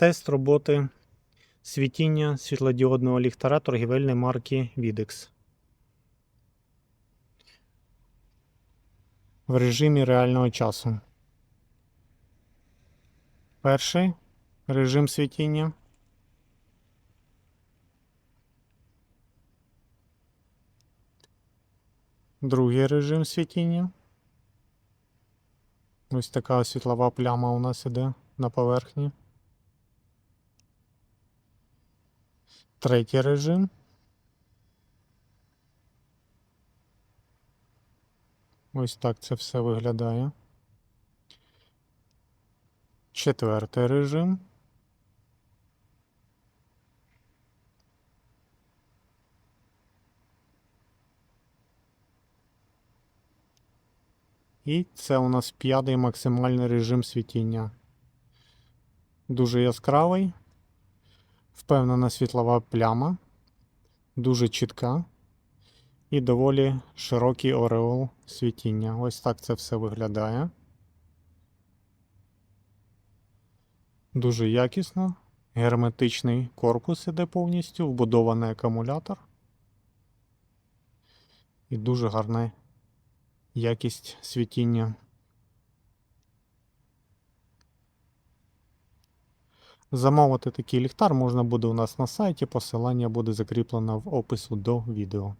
Тест роботи світіння світлодіодного ліхтара торгівельної марки Videx. В режимі реального часу. Перший режим світіння. Другий режим світіння. Ось така світлова пляма у нас іде на поверхні. Третій режим. Ось так це все виглядає. Четвертий режим. І це у нас п'ятий максимальний режим світіння. Дуже яскравий, впевнена світлова пляма, дуже чітка і доволі широкий ореол світіння. Ось так це все виглядає. Дуже якісно. Герметичний корпус іде повністю, вбудований акумулятор. І дуже гарна якість світіння. Замовити такий ліхтар можна буде у нас на сайті. Посилання буде закріплено в опису до відео.